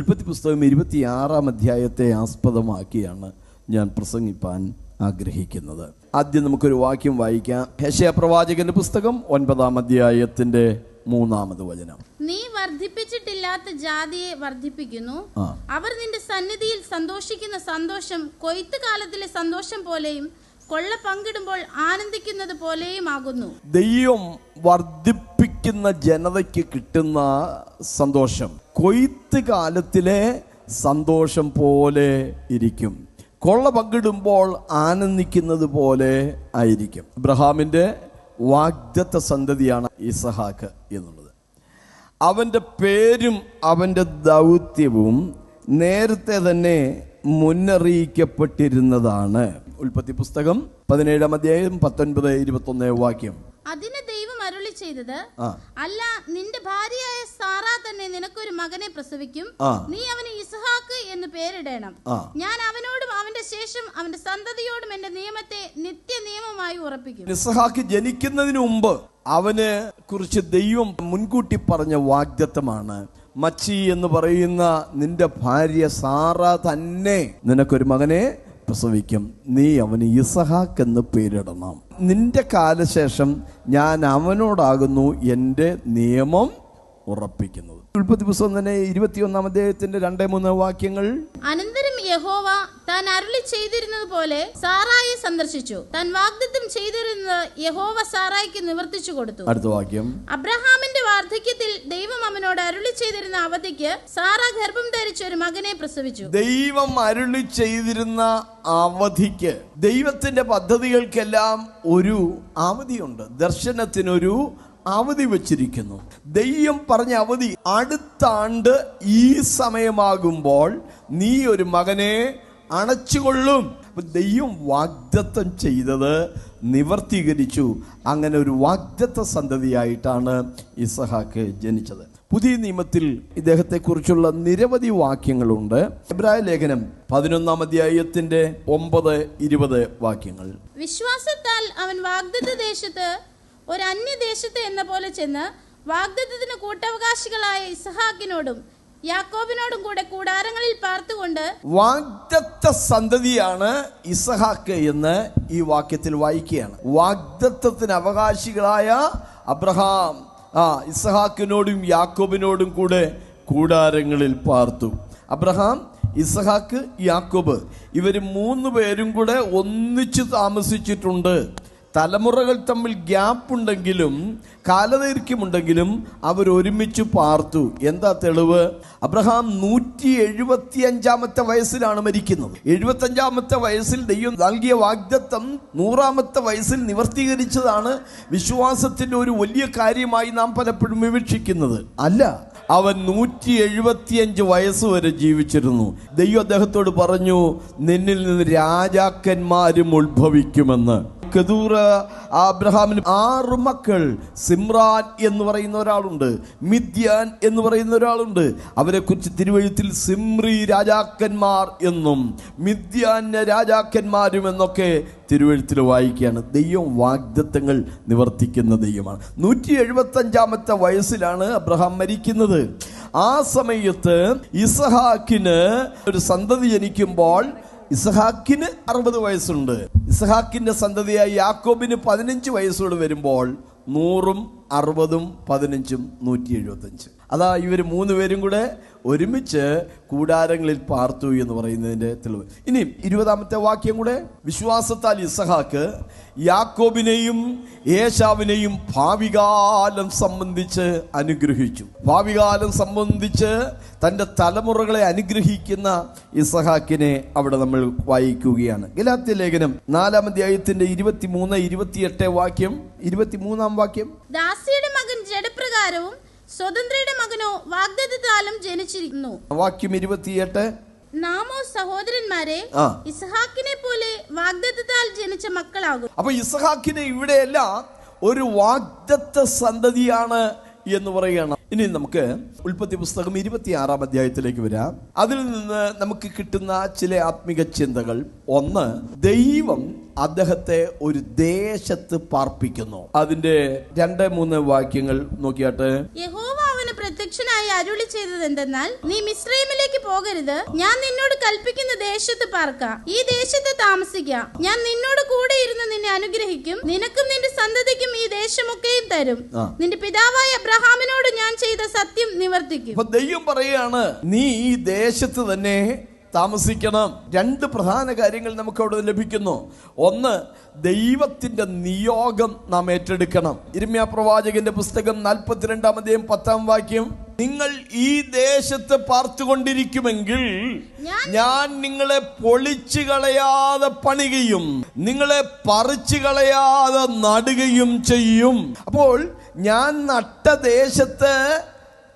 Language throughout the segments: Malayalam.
ഉൽപ്പത്തി പുസ്തകം ഇരുപത്തിയാറാം അധ്യായത്തെ ആസ്പദമാക്കിയാണ് ഞാൻ പ്രസംഗിപ്പാൻ ആഗ്രഹിക്കുന്നത്. ആദ്യം നമുക്കൊരു വാക്യം വായിക്കാം. ഹേശയ പ്രവാചകന്റെ പുസ്തകം ഒൻപതാം അധ്യായത്തിന്റെ മൂന്നാമത് വചനം. നീ വർദ്ധിപ്പിച്ചിട്ടില്ലാത്ത ജാതിയെ വർദ്ധിപ്പിക്കുന്നു. അവർ നിന്റെ സന്നിധിയിൽ സന്തോഷിക്കുന്ന സന്തോഷം കൊയ്ത്ത് കാലത്തിലെ സന്തോഷം പോലെയും കൊള്ള പങ്കിടുമ്പോൾ ആനന്ദിക്കുന്നത് പോലെയും ആകുന്നു. ദൈവം വർദ്ധിപ്പിക്കുന്ന ജനതയ്ക്ക് കിട്ടുന്ന സന്തോഷം. കൊയ്ത്ത് കാലത്തിലെ സന്തോഷം പോലെ ഇരിക്കും. കൊള്ള പങ്കിടുമ്പോൾ ആനന്ദിക്കുന്നത് പോലെ ആയിരിക്കും. അബ്രഹാമിന്റെ വാഗ്ദത്ത സന്തതിയാണ് ഇസഹാക്ക് എന്നുള്ളത്. അവന്റെ പേരും അവന്റെ ദൗത്യവും നേരത്തെ തന്നെ മുന്നറിയിക്കപ്പെട്ടിരുന്നതാണ്. ഉൽപ്പത്തി പുസ്തകം പതിനേഴാം അധ്യായം പത്തൊൻപത് ഇരുപത്തൊന്ന് വാക്യം. അതിന് ദൈവം അരുളി ചെയ്തത് അല്ല നിന്റെ ഭാര്യയായ സാറ തന്നെ നിനക്കൊരു മകനെ പ്രസവിക്കും. നീ അവന് ഇസ്ഹാക്ക് എന്ന് പേരിടണം. ഞാൻ അവനോടും അവന്റെ ശേഷം അവന്റെ സന്തതിയോടും എന്റെ നിയമത്തെ നിത്യ നിയമമായി ഉറപ്പിക്കും. ഇസ്ഹാക്ക് ജനിക്കുന്നതിന് മുമ്പ് അവന് കുറിച്ച് ദൈവം മുൻകൂട്ടി പറഞ്ഞ വാഗ്ദത്തമാണ്. മച്ചി എന്ന് പറയുന്ന നിന്റെ ഭാര്യ സാറ തന്നെ നിനക്കൊരു മകനെ പ്രസവിക്കും. നീ അവന് ഇസഹാക്ക് എന്ന് പേരിടണം. നിന്റെ കാലശേഷം ഞാൻ അവനോടാകുന്നു എന്റെ നിയമം ഉറപ്പിക്കുന്നത്. ഉൽപ്പത്തി പുസ്തകം തന്നെ ഇരുപത്തിയൊന്നാം അദ്ദേഹത്തിന്റെ രണ്ടേ മൂന്ന് വാക്യങ്ങൾ. അനന്തരം യഹോവ താൻ അരുളി ചെയ്തിരുന്നത് പോലെ സാറായെ സന്ദർശിച്ചു. താൻ വാഗ്ദത്തം ചെയ്തിരുന്നത് യഹോവ സാറായിക്ക് നിവർത്തിച്ചു കൊടുത്തു. അടുത്ത വാക്യം. അബ്രഹാമിന്റെ വാർദ്ധക്യത്തിൽ ദൈവം അവനോട് അരുളി ചെയ്തിരുന്ന അവധിക്ക് സാറ ഗർഭം ധരിച്ച ഒരു മകനെ പ്രസവിച്ചു. ദൈവം അരുളി ചെയ്തിരുന്ന അവധിക്ക് ദൈവത്തിന്റെ പദ്ധതികൾക്കെല്ലാം ഒരു അവധിയുണ്ട്. ദർശനത്തിനൊരു അവധി വച്ചിരിക്കുന്നു. ദൈവം പറഞ്ഞ അവധി അടുത്ത ആണ്ട് ഈ സമയമാകുമ്പോൾ നീ ഒരു മകനെ അണച്ചുകൊള്ളും. ദെയ്യം വാഗ്ദത്തം ചെയ്തത് നിവർത്തീകരിച്ചു. അങ്ങനെ ഒരു വാഗ്ദത്ത സന്തതിയായിട്ടാണ് ഇസഹാക്ക് ജനിച്ചത്. പുതിയ നിയമത്തിൽ ഇദ്ദേഹത്തെക്കുറിച്ചുള്ള നിരവധി വാക്യങ്ങളുണ്ട്. എബ്രായ ലേഖനം പതിനൊന്നാം അധ്യായത്തിന്റെ ഒമ്പത് ഇരുപത് വാക്യങ്ങൾ. വിശ്വാസത്താൽ അവൻ വാഗ്ദത്ത ദേശത്ത് ഒരു അന്യദേശത്ത് എന്ന പോലെ ചെന്ന് വാഗ്ദത്തത്തിന് കൂട്ടവകാശികളായ ഇസഹാക്കിനോടും യാക്കോബിനോടും കൂടെ കൂടാരങ്ങളിൽ പാർത്തുകൊണ്ട് വാഗ്ദത്ത സന്തതിയാണ് ഇസഹാക്ക് എന്ന് ഈ വാക്യത്തിൽ വായിക്കുകയാണ്. വാഗ്ദത്തത്തിന് അവകാശികളായ അബ്രഹാം ആ ഇസഹാക്കിനോടും യാക്കോബിനോടും കൂടെ കൂടാരങ്ങളിൽ പാർത്തു. അബ്രഹാം ഇസഹാക്ക് യാക്കോബ് ഇവർ മൂന്ന് പേരും കൂടെ ഒന്നിച്ച് താമസിച്ചിട്ടുണ്ട്. തലമുറകൾ തമ്മിൽ ഗ്യാപ്പ് ഉണ്ടെങ്കിലും കാലദൈർഘ്യമുണ്ടെങ്കിലും അവർ ഒരുമിച്ച് പാർത്തു. എന്താ തെളിവ്? അബ്രഹാം നൂറ്റി എഴുപത്തി അഞ്ചാമത്തെ വയസ്സിലാണ് മരിക്കുന്നത്. എഴുപത്തി അഞ്ചാമത്തെ വയസ്സിൽ ദൈവം നൽകിയ വാഗ്ദത്തം നൂറാമത്തെ വയസ്സിൽ നിവർത്തീകരിച്ചതാണ് വിശ്വാസത്തിന്റെ ഒരു വലിയ കാര്യമായി നാം പലപ്പോഴും വിവക്ഷിക്കുന്നത് അല്ല അവൻ നൂറ്റി എഴുപത്തിയഞ്ച് വയസ്സ് വരെ ജീവിച്ചിരുന്നു. ദൈവം അദ്ദേഹത്തോട് പറഞ്ഞു നിന്നിൽ നിന്ന് രാജാക്കന്മാരും ഉത്ഭവിക്കുമെന്ന്. കെതൂറ അബ്രഹാമിന് ആറ് മക്കൾ സിമ്രാൻ എന്ന് പറയുന്ന ഒരാളുണ്ട് മിദ്യാൻ എന്ന് പറയുന്ന ഒരാളുണ്ട്. അവരെ കുറിച്ച് തിരുവഴുത്തിൽ സിമ്രി രാജാക്കന്മാർ എന്നും മിദ്യാന്യ രാജാക്കന്മാരും എന്നൊക്കെ തിരുവഴുത്തിൽ വായിക്കുകയാണ്. ദൈവം വാഗ്ദത്തങ്ങൾ നിവർത്തിക്കുന്ന ദൈവമാണ്. നൂറ്റി എഴുപത്തഞ്ചാമത്തെ വയസ്സിലാണ് അബ്രഹാം മരിക്കുന്നത്. ആ സമയത്ത് ഇസഹാക്കിന് ഒരു സന്തതി ജനിക്കുമ്പോൾ ഇസഹാക്കിന് അറുപത് വയസ്സുണ്ട്. ഇസഹാക്കിന്റെ സന്തതിയായി യാക്കോബിന് പതിനഞ്ച് വയസ്സോട് വരുമ്പോൾ നൂറും അറുപതും പതിനഞ്ചും നൂറ്റി എഴുപത്തഞ്ച് അതാ ഇവർ മൂന്ന് പേരും കൂടെ ഒരുമിച്ച് കൂടാരങ്ങളിൽ പാർത്തു എന്ന് പറയുന്നതിന്റെ തെളിവ്. ഇനി ഇരുപതാമത്തെ വാക്യം കൂടെ. വിശ്വാസത്താൽ ഇസഹാക്ക് യാക്കോബിനെയും ഏശാവിനെയും ഭാവികാലം സംബന്ധിച്ച് അനുഗ്രഹിച്ചു. ഭാവികാലം സംബന്ധിച്ച് തന്റെ തലമുറകളെ അനുഗ്രഹിക്കുന്ന ഇസഹാക്കിനെ അവിടെ നമ്മൾ വായിക്കുകയാണ്. ഗലാത്യ ലേഖനം നാലാം അധ്യായത്തിന്റെ ഇരുപത്തിമൂന്ന് ഇരുപത്തിയെട്ട് വാക്യം ഇരുപത്തിമൂന്നാം വാക്യം. ദാസിയുടെ മകൻ ജഡപ്രകാരവും സ്വതന്ത്രയുടെ മകനോ വാഗ്ദത്താലും ജനിച്ചിരിക്കുന്നു. വാക്യം ഇരുപത്തിയെട്ട്. നാമോ സഹോദരന്മാരെ ഇസഹാക്കിനെ പോലെ വാഗ്ദത്താൽ ജനിച്ച മക്കളാകും. അപ്പൊ ഇസഹാക്കിനെ ഇവിടെയല്ല ഒരു വാഗ്ദത്ത സന്തതിയാണ് എന്ന് പറയുകയാണ്. ഇനി നമുക്ക് ഉൽപ്പത്തി പുസ്തകം ഇരുപത്തിയാറാം അധ്യായത്തിലേക്ക് വരാം. അതിൽ നിന്ന് നമുക്ക് കിട്ടുന്ന ചില ആത്മിക ചിന്തകൾ. ഒന്ന് ദൈവം അദ്ദേഹത്തെ ഒരു ദേശത്ത് പാർപ്പിക്കുന്നു. അതിന്റെ രണ്ട് മൂന്ന് വാക്യങ്ങൾ നോക്കിയാട്ട്. യഹോവ പ്രത്യക്ഷനായി അരുളി ചെയ്തത് എന്തെന്നാൽ നീ മിശ്രൈമിലേക്ക് പോകരുത്. ഞാൻ നിന്നോട് കൽപ്പിക്കുന്ന ദേശത്ത് പാർക്ക. ഈ ദേശത്ത് താമസിക്കാം. ഞാൻ നിന്നോട് കൂടെ ഇരുന്ന് നിന്നെ അനുഗ്രഹിക്കും. നിനക്കും നിന്റെ സന്തതിക്കും ഈ ദേശമൊക്കെയും തരും. നിന്റെ പിതാവായ അബ്രഹാമിനോട് ഞാൻ ചെയ്ത സത്യം നിവർത്തിക്കും. ദൈവം പറയാണ് നീ ഈ ദേശത്ത് തന്നെ താമസിക്കണം. രണ്ട് പ്രധാന കാര്യങ്ങൾ നമുക്ക് അവിടെ ലഭിക്കുന്നു. ഒന്ന് ദൈവത്തിന്റെ നിയോഗം നാം ഏറ്റെടുക്കണം. ഇരുമ്യാ പ്രവാചകന്റെ പുസ്തകം നാൽപ്പത്തിരണ്ടാമതേയും പത്താം വാക്യം നിങ്ങൾ ഈ ദേശത്ത് പാർത്തുകൊണ്ടിരിക്കുമെങ്കിൽ ഞാൻ- ഞാൻ നിങ്ങളെ പൊളിച്ചു കളയാതെ പണികയും നിങ്ങളെ പറിച്ചു കളയാതെ നടുകയും ചെയ്യും. അപ്പോൾ ഞാൻ നട്ട ദേശത്ത്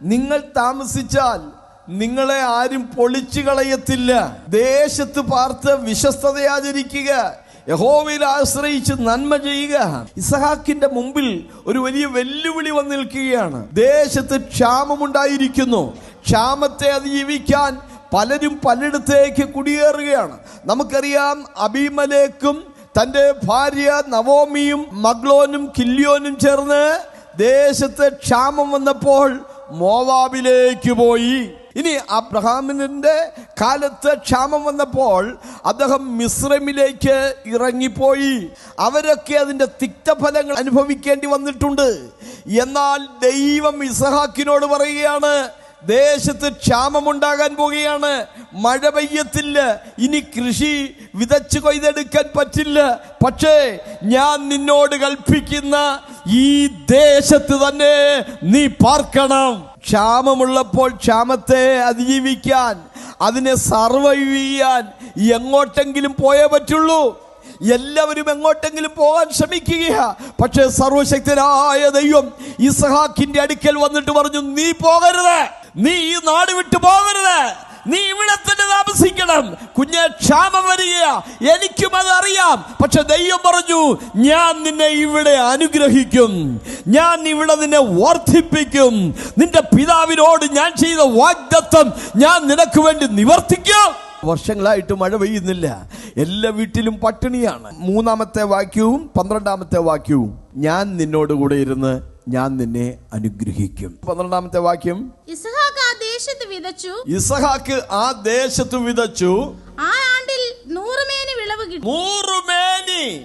നിങ്ങൾ താമസിച്ചാൽ നിങ്ങളെ ആരും പൊളിച്ചു കളയത്തില്ല. ദേശത്ത് പാർത്ത് വിശ്വസ്തതയാചരിക്കുക. യഹോവയിൽ ആശ്രയിച്ച് നന്മ ചെയ്യുക. ഇസഹാക്കിന്റെ മുമ്പിൽ ഒരു വലിയ വെല്ലുവിളി വന്നു നിൽക്കുകയാണ്. ദേശത്ത് ക്ഷാമമുണ്ടായിരിക്കുന്നു. ക്ഷാമത്തെ അതിജീവിക്കാൻ പലരും പലയിടത്തേക്ക് കുടിയേറുകയാണ്. നമുക്കറിയാം അബിമലേക്കും തന്റെ ഭാര്യ നവോമിയും മഗ്ലോനും കില്യോനും ചേർന്ന് ദേശത്ത് ക്ഷാമം വന്നപ്പോൾ മോവാബിലേക്ക് പോയി. ഇനി അബ്രഹാമിന്റെ കാലത്ത് ക്ഷാമം വന്നപ്പോൾ അദ്ദേഹം മിശ്രമിലേക്ക് ഇറങ്ങിപ്പോയി. അവരൊക്കെ അതിന്റെ തിക്തഫലങ്ങൾ അനുഭവിക്കേണ്ടി വന്നിട്ടുണ്ട്. എന്നാൽ ദൈവം ഇസഹാക്കിനോട് പറയുകയാണ് ദേശത്ത് ക്ഷാമമുണ്ടാകാൻ പോവുകയാണ്. മഴ പെയ്യത്തില്ല. ഇനി കൃഷി വിതച്ച് കൊയ്തെടുക്കാൻ പറ്റില്ല. പക്ഷേ ഞാൻ നിന്നോട് കൽപ്പിക്കുന്ന ഈ ദേശത്ത് തന്നെ നീ പാർക്കണം. ക്ഷാമമുള്ളപ്പോൾ ക്ഷാമത്തെ അതിജീവിക്കാൻ അതിനെ സർവൈവ് ചെയ്യാൻ എങ്ങോട്ടെങ്കിലും പോയേ പറ്റുള്ളൂ. എല്ലാവരും എങ്ങോട്ടെങ്കിലും പോകാൻ ശ്രമിക്കുക. പക്ഷേ സർവശക്തനായ ദൈവം ഇസഹാക്കിന്റെ അടുക്കൽ വന്നിട്ട് പറഞ്ഞു നീ പോകരുത്. നീ ഈ നാട് വിട്ടു പോകരുത്. നീ ഇവിടെ തന്നെ താമസിക്കണം. കുഞ്ഞ് ക്ഷാമം വരിക എനിക്കും അത് അറിയാം. പക്ഷെ ദൈവം പറഞ്ഞു ഞാൻ നിന്നെ ഇവിടെ അനുഗ്രഹിക്കും. ഞാൻ ഇവിടെ നിന്നെ വർദ്ധിപ്പിക്കും. നിന്റെ പിതാവിനോട് ഞാൻ ചെയ്ത വാഗ്ദത്വം ഞാൻ നിനക്ക് വേണ്ടി നിവർത്തിക്കും. വർഷങ്ങളായിട്ട് മഴ പെയ്യുന്നില്ല. എല്ലാ വീട്ടിലും പട്ടിണിയാണ്. മൂന്നാമത്തെ വാക്യവും പന്ത്രണ്ടാമത്തെ വാക്യവും ഞാൻ നിന്നോട് കൂടെ ഇരുന്ന് ഞാൻ നിന്നെ അനുഗ്രഹിക്കും. പന്ത്രണ്ടാമത്തെ വാക്യം വിതച്ചു? ഇസഹാക്ക് ആ ദേശത്ത് വിതച്ചു. ആ ആണ്ടിൽ നൂറുമേനി വിളവ് കിട്ടി. നൂറുമേനി.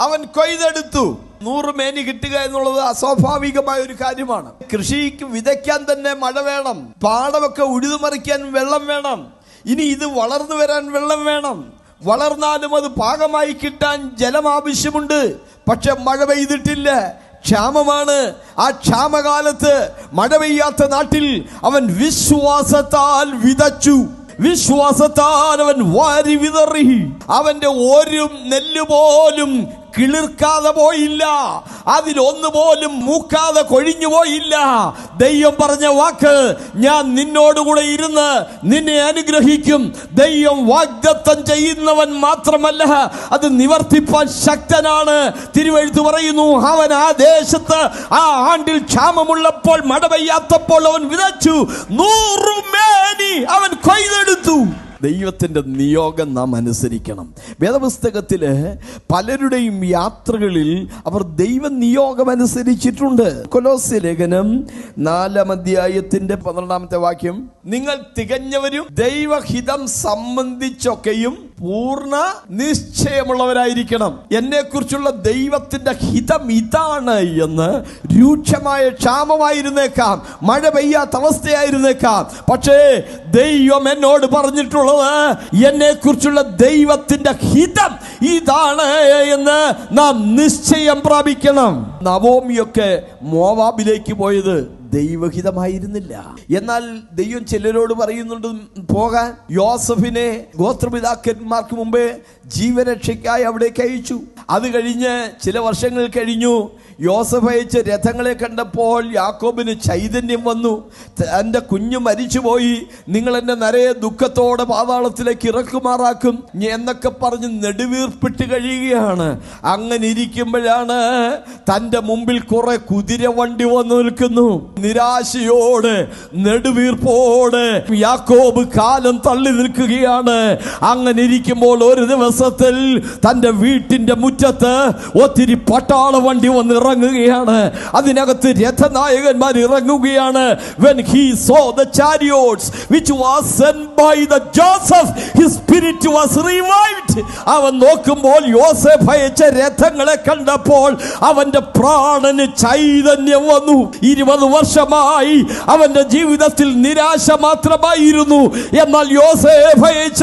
അവൻ കൊയ്തെടുത്തു. നൂറുമേനി കിട്ടുക എന്നുള്ളത് അസ്വാഭാവികമായ ഒരു കാര്യമാണ്. കൃഷിക്ക് വിതയ്ക്കാൻ തന്നെ മഴ വേണം. പാടമൊക്കെ ഉഴുതുമറിക്കാൻ വെള്ളം വേണം. ഇനി ഇത് വളർന്നു വരാൻ വെള്ളം വേണം. വളർന്നാലും അത് പാകമായി കിട്ടാൻ ജലം ആവശ്യമുണ്ട്. പക്ഷെ മഴ പെയ്തിട്ടില്ല. ക്ഷാമമാണ്. ആ ക്ഷാമകാലത്ത് മഴ പെയ്യാത്ത നാട്ടിൽ അവൻ വിശ്വാസത്താൽ വിതച്ചു. വിശ്വാസത്താൽ അവൻ വാരി വിതറി. അവന്റെ ഒരു നെല്ല് പോലും കിളിർക്കാതെ പോയില്ല. അതിലൊന്നു പോലും മൂക്കാതെ കൊഴിഞ്ഞു പോയില്ല. ദൈവം പറഞ്ഞ വാക്ക് ഞാൻ നിന്നോടുകൂടെ ഇരുന്ന് നിന്നെ അനുഗ്രഹിക്കും. ദൈവം വാഗ്ദത്തം ചെയ്യുന്നവൻ മാത്രമല്ല അത് നിവർത്തിപ്പാൻ ശക്തനാണ്. തിരുവഴുത്ത് പറയുന്നു അവൻ ആ ദേശത്ത് ആ ആണ്ടിൽ ക്ഷാമമുള്ളപ്പോൾ മട പെയ്യാത്തപ്പോൾ അവൻ വിതച്ചു. നൂറുമേനി അവൻ കൊയ്തെടുത്തു. ദൈവത്തിന്റെ നിയോഗം നാം അനുസരിക്കണം. വേദപുസ്തകത്തിൽ പലരുടെയും യാത്രകളിൽ അവർ ദൈവ നിയോഗം അനുസരിച്ചിട്ടുണ്ട്. കൊലോസ്യ ലേഖനം നാലാം അധ്യായത്തിന്റെ പന്ത്രണ്ടാമത്തെ വാക്യം. നിങ്ങൾ തികഞ്ഞവരും ദൈവഹിതം സംബന്ധിച്ചൊക്കെയും പൂർണ നിശ്ചയമുള്ളവരായിരിക്കണം. എന്നെ കുറിച്ചുള്ള ദൈവത്തിന്റെ ഹിതം ഇതാണ് എന്ന് രൂക്ഷമായ ക്ഷാമമായിരുന്നേക്കാം. മഴ പെയ്യാത്ത അവസ്ഥയായിരുന്നേക്കാം. പക്ഷേ ദൈവം എന്നോട് പറഞ്ഞിട്ടുള്ളത് എന്നെ കുറിച്ചുള്ള ദൈവത്തിന്റെ ഹിതം ഇതാണ് എന്ന് നാം നിശ്ചയം പ്രാപിക്കണം. നവോമിയൊക്കെ മോവാബിലേക്ക് പോയത്. ദൈവഹിതമായിരുന്നില്ല. എന്നാൽ ദൈവം ചിലരോട് പറയുന്നുണ്ട് പോകാൻ. യോസഫിനെ ഗോത്രപിതാക്കന്മാർക്ക് മുമ്പേ ജീവരക്ഷയ്ക്കായി അവിടേക്ക് അയച്ചു. അത് കഴിഞ്ഞ് ചില വർഷങ്ങൾ കഴിഞ്ഞു. യോസഫ് അയച്ച രഥങ്ങളെ കണ്ടപ്പോൾ യാക്കോബിന് ചൈതന്യം വന്നു. എന്റെ കുഞ്ഞു മരിച്ചുപോയി. നിങ്ങൾ എന്നെ നരയെ ദുഃഖത്തോടെ പാതാളത്തിലേക്ക് ഇറക്കുമാറാക്കും. എന്നൊക്കെ പറഞ്ഞ് നെടുവീർപ്പിട്ട് കഴിയുകയാണ്. അങ്ങനെ ഇരിക്കുമ്പോഴാണ് തന്റെ മുമ്പിൽ കുറെ കുതിര വണ്ടി വന്നു നിൽക്കുന്നു. നിരാശയോട് നെടുവീർപ്പോട് യാക്കോബ് കാലം തള്ളി നിൽക്കുകയാണ്. അങ്ങനെ ഇരിക്കുമ്പോൾ ഒരു ദിവസം ദിവസത്തിൽ തന്റെ വീട്ടിന്റെ മുറ്റത്ത് ഒത്തിരി പട്ടാള വണ്ടി വന്ന് ഇറങ്ങുകയാണ് അതിനകത്ത് രഥനായകന്മാർ ഇറങ്ങുകയാണ്. When he saw the chariots which was sent by the Joseph his spirit was revived. അവൻ നോക്കുമ്പോൾ യോസേഫ് അയച്ച രഥങ്ങളെ കണ്ടപ്പോൾ അവന്റെ പ്രാണന് ചൈതന്യം വന്നു. ഇരുപത് വർഷമായി അവന്റെ ജീവിതത്തിൽ നിരാശ മാത്രമായിരുന്നു. എന്നാൽ യോസേഫ് അയച്ച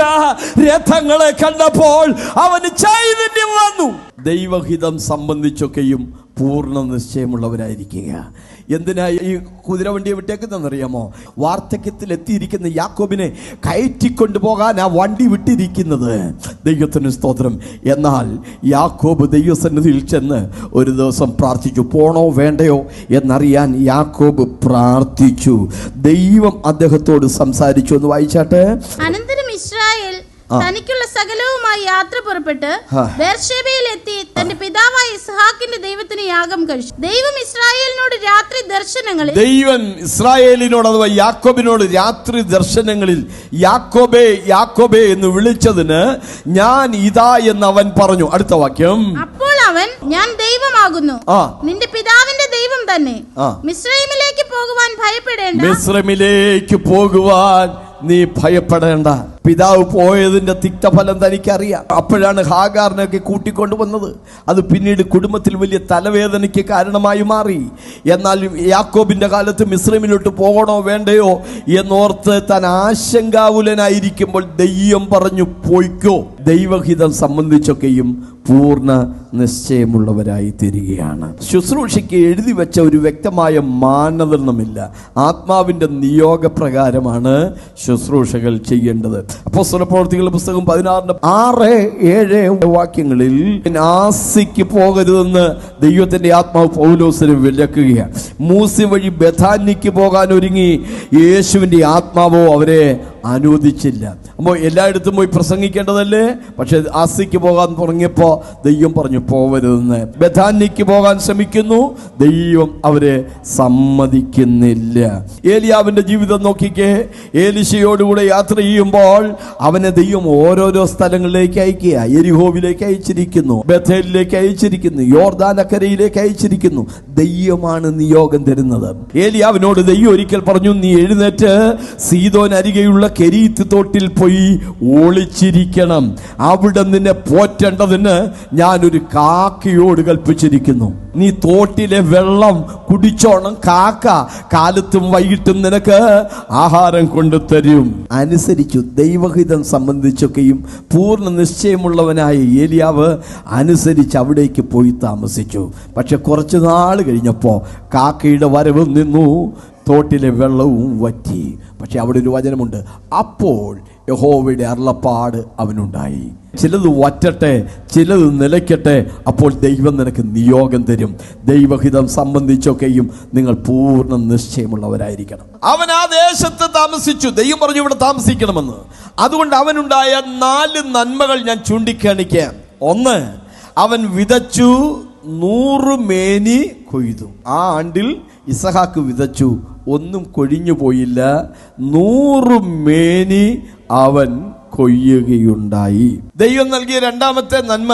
രഥങ്ങളെ കണ്ടപ്പോൾ അവന് ചൈതന്യം വന്നു. ദൈവഹിതം സംബന്ധിച്ചൊക്കെയും പൂർണ നിശ്ചയമുള്ളവരായിരിക്കുക. എന്തിനാ ഈ കുതിരവണ്ടിയെ വിട്ടേക്കുന്നറിയാമോ വാർദ്ധക്യത്തിൽ എത്തിയിരിക്കുന്ന യാക്കോബിനെ കയറ്റിക്കൊണ്ടു പോകാൻ ആ വണ്ടി വിട്ടിരിക്കുന്നത്. ദൈവത്തിന് സ്തോത്രം. എന്നാൽ യാക്കോബ് ദൈവസന്നിധിയിൽ ചെന്ന് ഒരു ദിവസം പ്രാർത്ഥിച്ചു പോണോ വേണ്ടയോ? എന്നറിയാൻ യാക്കോബ് പ്രാർത്ഥിച്ചു. ദൈവം അദ്ദേഹത്തോട് സംസാരിച്ചു. എന്ന് വായിച്ചാട്ടെ? അനന്തരം. തനിക്കുള്ള സകലവുമായി യാത്ര പുറപ്പെട്ട്. എത്തി തന്റെ പിതാവായ ഇസ്ഹാക്കിന്റെ ദൈവത്തിന് യാഗം കഴിച്ചു. ദൈവം ഇസ്രായേലിനോട് രാത്രി ദർശനങ്ങളിൽ ദൈവം ഇസ്രായേലിനോട് അഥവാ യാക്കോബിനോട് രാത്രി ദർശനങ്ങളിൽ യാക്കോബേ യാക്കോബേ എന്ന് വിളിച്ചതിന് ഞാൻ ഇതാ എന്ന് അവൻ പറഞ്ഞു. അടുത്ത വാക്യം. അപ്പോൾ അവൻ ഞാൻ ദൈവമാകുന്നു. നിന്റെ പിതാവിന്റെ ദൈവം തന്നെ. മിശ്രമിലേക്ക് പോകുവാൻ ഭയപ്പെടേണ്ട. മിശ്രമിലേക്ക് പോകുവാൻ നീ ഭയപ്പെടേണ്ട. പിതാവ് പോയതിന്റെ തിക്തഫലം തനിക്കറിയാം. അപ്പോഴാണ് ഹാഗാറിനൊക്കെ കൂട്ടിക്കൊണ്ടുവന്നത്. അത് പിന്നീട് കുടുംബത്തിൽ വലിയ തലവേദനയ്ക്ക് കാരണമായി മാറി. എന്നാൽ യാക്കോബിന്റെ കാലത്ത് മിശ്രമിലോട്ട് പോകണോ വേണ്ടയോ എന്നോർത്ത് താൻ ആശങ്കാകുലനായിരിക്കുമ്പോൾ ദൈവം പറഞ്ഞു പോയിക്കോ. ദൈവഹിതം സംബന്ധിച്ചൊക്കെയും പൂർണ നിശ്ചയമുള്ളവരായി തീരുകയാണ്. ശുശ്രൂഷയ്ക്ക് എഴുതി വെച്ച ഒരു വ്യക്തമായ മാനദണ്ഡമില്ല. ആത്മാവിന്റെ നിയോഗപ്രകാരമാണ് ശുശ്രൂഷകൾ ചെയ്യേണ്ടത്. അപ്പോൾ സ്വലപ്രവർത്തികളുടെ പുസ്തകം പതിനാറിന്റെ ആറ് ഏഴ് വാക്യങ്ങളിൽ ആസിക്ക് പോകരുതെന്ന് ദൈവത്തിന്റെ ആത്മാവ് പൗലോസിന് വിലക്കുകയാണ്. മൂസി വഴി ബഥാനിക്ക് പോകാൻ ഒരുങ്ങി. യേശുവിന്റെ ആത്മാവോ അവരെ അനുവദിച്ചില്ല. അപ്പോൾ എല്ലായിടത്തും പോയി പ്രസംഗിക്കേണ്ടതല്ലേ? പക്ഷേ ആസിക്ക് പോകാൻ തുടങ്ങിയപ്പോൾ ദൈവം പറഞ്ഞു പോവരുതെന്ന്. ബഥാനിക്ക് പോകാൻ ശ്രമിക്കുന്നു. ദൈവം അവരെ സമ്മതിക്കുന്നില്ല. ഏലിയാവിന്റെ ജീവിതം നോക്കിക്കേ. ഏലിശയോടുകൂടെ യാത്ര ചെയ്യുമ്പോൾ അവനെ ദൈവം ഓരോരോ സ്ഥലങ്ങളിലേക്ക് അയക്കുക. എരിഹോവിലേക്ക് അയച്ചിരിക്കുന്നു ബഥേലിലേക്ക് അയച്ചിരിക്കുന്നു യോർദാനക്കരയിലേക്ക് അയച്ചിരിക്കുന്നു. ദൈവമാണ് നിയോഗം തരുന്നത്. ഏലിയാവിനോട് ദൈവം ഒരിക്കൽ പറഞ്ഞു നീ എഴുന്നേറ്റ് സീതോൻ അരികെയുള്ള കെരീത്ത് തോട്ടിൽ പോയി ഒളിച്ചിരിക്കണം അവിടെ നിന്നെ പോറ്റേണ്ടതിന് ഞാനൊരു കാക്കയോട് കൽപ്പിച്ചിരിക്കുന്നു. നീ തോട്ടിലെ വെള്ളം കുടിച്ചോണം കാക്ക. കാലത്തും വൈകിട്ടും നിനക്ക് ആഹാരം കൊണ്ടു തരും. അനുസരിച്ചു ദൈവഹിതം സംബന്ധിച്ചൊക്കെയും പൂർണ നിശ്ചയമുള്ളവനായ ഏലിയാവ് അനുസരിച്ച് അവിടേക്ക് പോയി താമസിച്ചു. പക്ഷെ കുറച്ച് നാൾ കഴിഞ്ഞപ്പോൾ കാക്കയുടെ വരവ് നിന്നു തോട്ടിലെ വെള്ളവും വറ്റി. പക്ഷെ അവിടെ ഒരു വചനമുണ്ട്. അപ്പോൾ യഹോവയുടെ അരുളപ്പാട് അവനുണ്ടായി. ചിലത് വറ്റട്ടെ ചിലത് നിലയ്ക്കട്ടെ. അപ്പോൾ ദൈവം നിനക്ക് നിയോഗം തരും. ദൈവഹിതം സംബന്ധിച്ചൊക്കെയും നിങ്ങൾ പൂർണ നിശ്ചയമുള്ളവരായിരിക്കണം. അവൻ ആ ദേശത്ത് താമസിച്ചു. ദൈവം പറഞ്ഞു ഇവിടെ താമസിക്കണമെന്ന്. അതുകൊണ്ട് അവനുണ്ടായ നാല് നന്മകൾ ഞാൻ ചൂണ്ടിക്കാണിക്കാം. ഒന്ന് അവൻ വിതച്ചു നൂറ് മേനി കൊയ്തു. ആ ആണ്ടിൽ ഇസഹാക്ക് വിതച്ചു. ഒന്നും കൊഴിഞ്ഞു പോയില്ല. നൂറ് മേനി അവൻ കൊയ്യുകയുണ്ടായി. ദൈവം നൽകിയ രണ്ടാമത്തെ നന്മ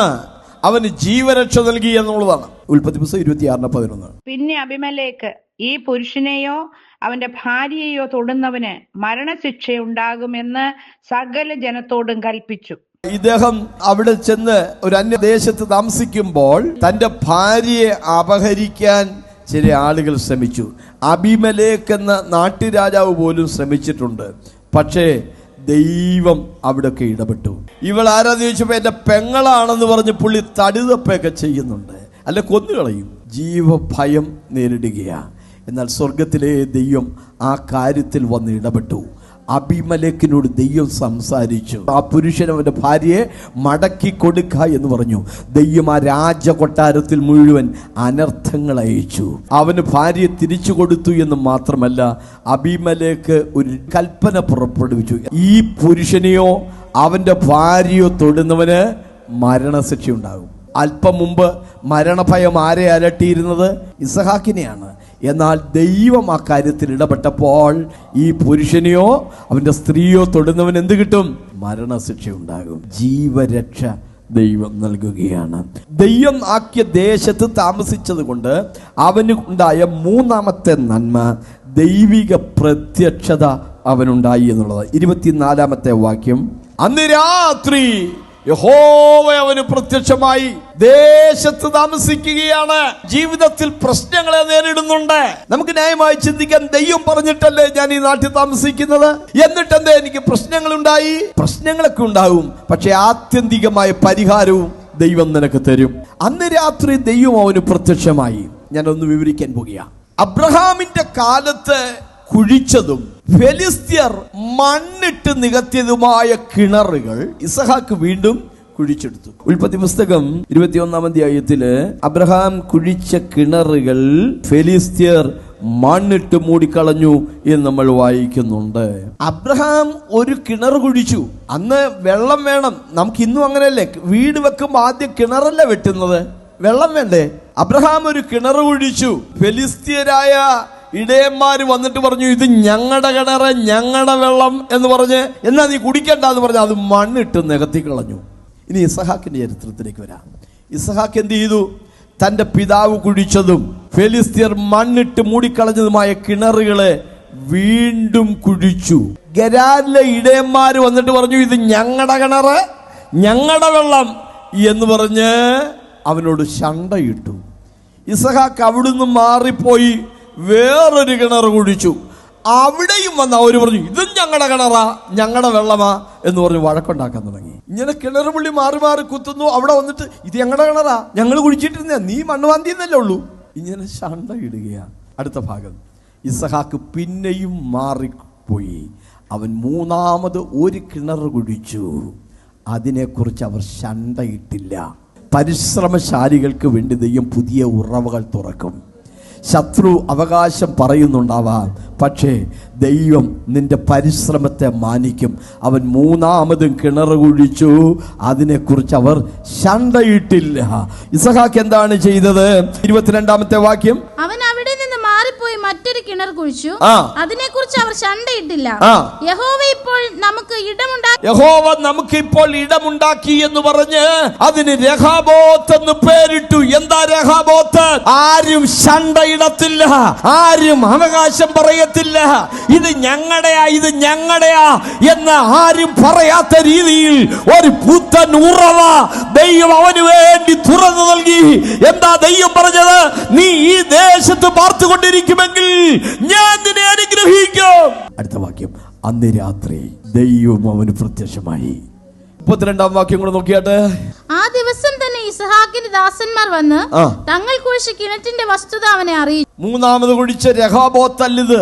അവന് ജീവരക്ഷ നൽകി എന്നുള്ളതാണ്. ഉൽപ്പത്തി പുസ്തകം ഇരുപത്തിയാറിന് പതിനൊന്ന്. പിന്നെ അഭിമലേക്ക് ഈ പുരുഷനെയോ അവന്റെ ഭാര്യയെയോ തൊടുന്നവന് മരണശിക്ഷയുണ്ടാകുമെന്ന് സകല ജനത്തോടും കൽപ്പിച്ചു. ഇദ്ദേഹം അവിടെ ചെന്ന് ഒരു അന്യദേശത്ത് താമസിക്കുമ്പോൾ തന്റെ ഭാര്യയെ അപഹരിക്കാൻ ചില ആളുകൾ ശ്രമിച്ചു. അബിമലേക്ക് എന്ന നാട്ടുരാജാവ് പോലും ശ്രമിച്ചിട്ടുണ്ട്. പക്ഷേ ദൈവം അവിടെയൊക്കെ ഇടപെട്ടു. ഇവൾ ആരാന്ന് ചോദിച്ചപ്പോൾ എന്റെ പെങ്ങളാണെന്ന് പറഞ്ഞ് പുള്ളി തടിതപ്പൊക്കെ ചെയ്യുന്നുണ്ട്. അല്ല കൊന്നുകളയും. ജീവഭയം നേരിടുകയാണ് എന്നാൽ സ്വർഗത്തിലെ ദൈവം ആ കാര്യത്തിൽ വന്ന് ഇടപെട്ടു. അഭിമലേക്കിനോട് ദൈവം സംസാരിച്ചു. ആ പുരുഷൻ അവന്റെ ഭാര്യയെ മടക്കി കൊടുക്ക എന്ന് പറഞ്ഞു. ദൈവം ആ രാജകൊട്ടാരത്തിൽ മുഴുവൻ അനർത്ഥങ്ങൾ അയച്ചു. അവന് ഭാര്യയെ തിരിച്ചു കൊടുത്തു എന്ന് മാത്രമല്ല അഭിമലേക്ക് ഒരു കൽപ്പന പുറപ്പെടുവിച്ചു. ഈ പുരുഷനെയോ അവന്റെ ഭാര്യയോ തൊടുന്നവന് മരണശിക്ഷ ഉണ്ടാകും അല്പം മുമ്പ് മരണഭയം ആരെ അലട്ടിയിരുന്നത്? ഇസഹാക്കിനെയാണ്. എന്നാൽ ദൈവം ആ കാര്യത്തിൽ ഇടപെട്ടപ്പോൾ ഈ പുരുഷനെയോ അവന്റെ സ്ത്രീയോ തൊടുന്നവൻ എന്ത് കിട്ടും? മരണശിക്ഷ ഉണ്ടാകും. ജീവരക്ഷ ദൈവം നൽകുകയാണ്. ദൈവം ആക്കിയ ദേശത്ത് താമസിച്ചത് കൊണ്ട് അവന് ഉണ്ടായ മൂന്നാമത്തെ നന്മ ദൈവിക പ്രത്യക്ഷത അവനുണ്ടായി എന്നുള്ളത് ഇരുപത്തിനാലാമത്തെ വാക്യം. അന്ന് രാത്രി യഹോവ അവന് പ്രത്യക്ഷമായി ദേശത്ത് താമസിക്കുകയാണ്. ജീവിതത്തിൽ പ്രശ്നങ്ങളെ നേരിടുന്നുണ്ട്. നമുക്ക് ന്യായമായി ചിന്തിക്കാൻ ദൈവം പറഞ്ഞിട്ടല്ലേ ഞാൻ ഈ നാട്ടിൽ താമസിക്കുന്നത്? എന്നിട്ട് എന്താ എനിക്ക് പ്രശ്നങ്ങൾ ഉണ്ടായി പ്രശ്നങ്ങളൊക്കെ ഉണ്ടാവും പക്ഷെ ആത്യന്തികമായ പരിഹാരവും ദൈവം നിനക്ക് തരും. അന്ന് രാത്രി ദൈവം അവന് പ്രത്യക്ഷമായി. ഞാനൊന്ന് വിവരിക്കാൻ പോകുക അബ്രഹാമിന്റെ കാലത്ത് കുഴിച്ചതും ഫെലിസ്ത്യർ മണ്ണിട്ട് നികത്തിയതുമായ കിണറുകൾ ഇസഹാക്ക് വീണ്ടും കുഴിച്ചെടുത്തു. ഉൽപ്പത്തി പുസ്തകം ഇരുപത്തിയൊന്നാം അധ്യായത്തിൽ അബ്രഹാം കുഴിച്ച കിണറുകൾ ഫെലിസ്ത്യർ മണ്ണിട്ട് മൂടിക്കളഞ്ഞു എന്ന് നമ്മൾ വായിക്കുന്നുണ്ട്. അബ്രഹാം ഒരു കിണർ കുഴിച്ചു. അന്ന് വെള്ളം വേണം. നമുക്ക് ഇന്നും അങ്ങനെയല്ലേ? വീട് വെക്കുമ്പോൾ ആദ്യം കിണറല്ല വെട്ടുന്നത്? വെള്ളം വേണ്ടേ? അബ്രഹാം ഒരു കിണർ കുഴിച്ചു. ഫെലിസ്തീയരായ ഇടയന്മാര് വന്നിട്ട് പറഞ്ഞു ഇത് ഞങ്ങളുടെ കിണറ് ഞങ്ങളുടെ വെള്ളം എന്ന് പറഞ്ഞ് എന്നാ നീ കുടിക്കണ്ട എന്ന് പറഞ്ഞ് അത് മണ്ണിട്ട് നികത്തി കളഞ്ഞു ഇനി ഇസഹാക്കിന്റെ ചരിത്രത്തിലേക്ക് വരാം. ഇസഹാക്ക് എന്ത് ചെയ്തു? തന്റെ പിതാവ് കുഴിച്ചതും ഫെലിസ്തീർ മണ്ണിട്ട് മൂടിക്കളഞ്ഞതുമായ കിണറുകളെ വീണ്ടും കുഴിച്ചു. ഗരാരിലെ ഇടയന്മാര് വന്നിട്ട് പറഞ്ഞു ഇത് ഞങ്ങളുടെ കിണറ് ഞങ്ങളുടെ വെള്ളം എന്ന് പറഞ്ഞ് അവനോട് ശണ്ടയിട്ടു. ഇസഹാക്ക് അവിടുന്ന് മാറിപ്പോയി. വേറൊരു കിണർ കുഴിച്ചു. അവിടെയും വന്ന് അവർ പറഞ്ഞു ഇതും ഞങ്ങളുടെ കിണറാ ഞങ്ങളുടെ വെള്ളമാ എന്ന് പറഞ്ഞ് വഴക്കുണ്ടാക്കാൻ തുടങ്ങി. ഇങ്ങനെ കിണർ പുള്ളി മാറി മാറി കുത്തുന്നു. അവിടെ വന്നിട്ട് ഇത് ഞങ്ങളുടെ കിണറാ ഞങ്ങൾ കുഴിച്ചിട്ടിരുന്ന നീ മണ്ണ് വാന്തിയെന്നല്ലേ ഉള്ളൂ. ഇങ്ങനെ ശണ്ട ഇടുകയാണ് അടുത്ത ഭാഗം. ഇസഹാക്ക് പിന്നെയും മാറിപ്പോയി. അവൻ മൂന്നാമത് ഒരു കിണർ കുഴിച്ചു. അതിനെക്കുറിച്ച് അവർ ശണ്ടയിട്ടില്ല. പരിശ്രമശാലികൾക്ക് വേണ്ടി ദൈവം പുതിയ ഉറവകൾ തുറക്കും. ശത്രു അവകാശം പറയുന്നുണ്ടാവാം. പക്ഷേ ദൈവം നിന്റെ പരിശ്രമത്തെ മാനിക്കും. അവൻ മൂന്നാമതും കിണർ കുഴിച്ചു. അതിനെക്കുറിച്ച് അവർ ശണ്ടയിട്ടില്ല. ഇസഹാക്ക് എന്താണ് ചെയ്തത്? ഇരുപത്തിരണ്ടാമത്തെ വാക്യം. അവൻ കിണർ കുഴിച്ചു. അതിനെ അതിനെക്കുറിച്ച് അവർ ശണ്ടയിട്ടില്ല. യഹോവ ഇപ്പോൾ നമുക്ക് ഇടമുണ്ടാക്കി യഹോവ നമുക്ക് ഇപ്പോൾ ഇടമുണ്ടാക്കി എന്ന് പറഞ്ഞ് അതിന് രഹാബോത്ത് എന്ന് പേരിട്ടു. എന്താ രഹാബോത്ത്? ആരും ശണ്ടയിടത്തില്ല. ആരും അവകാശം പറയത്തില്ല. ഇത് ഞങ്ങളുടെയാ ഇത് ഞങ്ങളുടെയാ എന്ന് ആരും പറയാത്ത രീതിയിൽ ഒരു പുത്തൻ ഉറവ ദൈവം അവന് വേണ്ടി തുറന്നു നൽകി. എന്താ ദൈവം പറഞ്ഞത്? നീ ഈ ദേശത്ത് പാർത്തുകൊണ്ടിരിക്കുമെങ്കിൽ ഞാൻ നിന്നെ അനുഗ്രഹിക്കും. അടുത്ത വാക്യം. അന്ന് രാത്രി ദൈവം അവന് പ്രത്യക്ഷമായി. മുപ്പത്തിരണ്ടാം വാക്യം കൂടെ നോക്കിയാട്ടെ. ആ ദിവസം തന്നെ ഇസഹാക്കിന്റെ ദാസന്മാർ വന്ന് തങ്ങൾ കുഴിച്ച കിണറ്റിന്റെ വസ്തുത അവനെ അറിയിച്ചു മൂന്നാമത് കുഴിച്ച രഹാബോത്തല്ലിത്.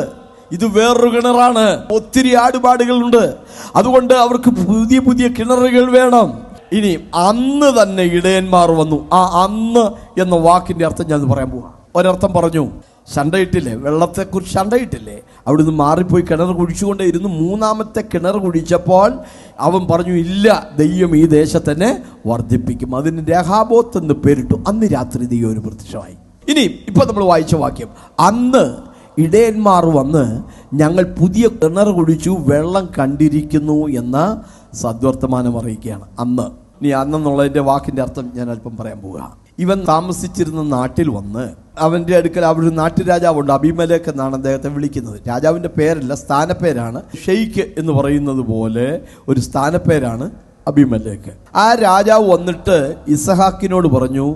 ഇത് വേറൊരു കിണറാണ്. ഒത്തിരി ആടുപാടുകളുണ്ട്. അതുകൊണ്ട് അവർക്ക് പുതിയ പുതിയ കിണറുകൾ വേണം. ഇനി അന്ന് തന്നെ ഇടയന്മാർ വന്നു. ആ അന്ന് എന്ന വാക്കിന്റെ അർത്ഥം ഞാൻ പറയാൻ പോവാ. ഒരർത്ഥം പറഞ്ഞു. ശണ്ടയിട്ടില്ലേ? വെള്ളത്തെക്കുറിച്ച് ശണ്ടയിട്ടില്ലേ? അവിടുന്ന് മാറിപ്പോയി കിണർ കുഴിച്ചുകൊണ്ടേയിരുന്നു. മൂന്നാമത്തെ കിണർ കുഴിച്ചപ്പോൾ അവൻ പറഞ്ഞു ഇല്ല ദൈവം ഈ ദേശത്തന്നെ വർദ്ധിപ്പിക്കും. അതിന് രഹാബോത്ത് എന്ന് പേരിട്ടു. അന്ന് രാത്രി ദൈവം ഒരു പ്രത്യക്ഷമായി. ഇനി ഇപ്പോൾ നമ്മൾ വായിച്ച വാക്യം. അന്ന് ഇടയന്മാർ വന്ന് ഞങ്ങൾ പുതിയ കിണർ കുഴിച്ചു വെള്ളം കണ്ടിരിക്കുന്നു എന്ന സദ്വർത്തമാനം അറിയിക്കുകയാണ്. അന്ന്. ഇനി അന്നെന്നുള്ളതിന്റെ വാക്കിന്റെ അർത്ഥം ഞാൻ അല്പം പറയാൻ പോവുക ഇവൻ താമസിച്ചിരുന്ന നാട്ടിൽ വന്ന് അവന്റെ അടുക്കൽ അവിടെ ഒരു നാട്ടുരാജാവുണ്ട് അഭിമലേക്ക് എന്നാണ് അദ്ദേഹത്തെ വിളിക്കുന്നത്. രാജാവിന്റെ പേരല്ല സ്ഥാനപ്പേരാണ് ഷെയ്ഖ് എന്ന് പറയുന്നത് പോലെ ഒരു സ്ഥാനപ്പേരാണ് അഭിമലേക്ക് ആ രാജാവ് വന്നിട്ട് ഇസഹാക്കിനോട് പറഞ്ഞു